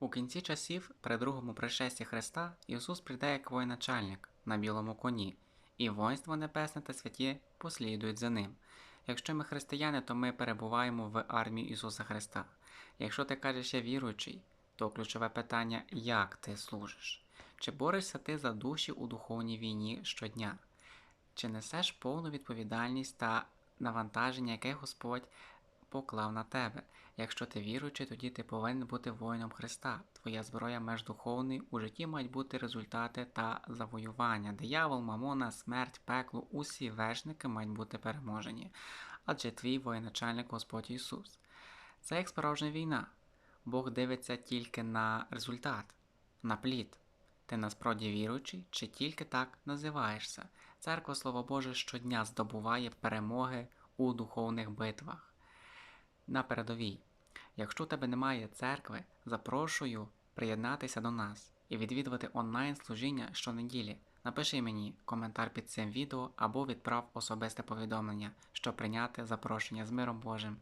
У кінці часів, при другому пришесті Христа, Ісус прийде як воєначальник на білому коні, і воїнство небесне та святі послідують за ним. Якщо ми християни, то ми перебуваємо в армії Ісуса Христа. Якщо ти кажеш я віруючий, то ключове питання як ти служиш? Чи борешся ти за душі у духовній війні щодня? Чи несеш повну відповідальність та навантаження, яке Господь поклав на тебе? Якщо ти віруючий, тоді ти повинен бути воїном Христа. Твоя зброя меж духовний, у житті мають бути результати та завоювання. Диявол, мамона, смерть, пекло, усі вершники мають бути переможені. Адже твій воєначальник Господь Ісус. Це як справжня війна. Бог дивиться тільки на результат, на плід. Ти насправді віруючий чи тільки так називаєшся? Церква Слово Боже щодня здобуває перемоги у духовних битвах. На передовій. Якщо у тебе немає церкви, запрошую приєднатися до нас і відвідувати онлайн служіння щонеділі. Напиши мені коментар під цим відео або відправ особисте повідомлення, щоб прийняти запрошення з миром Божим.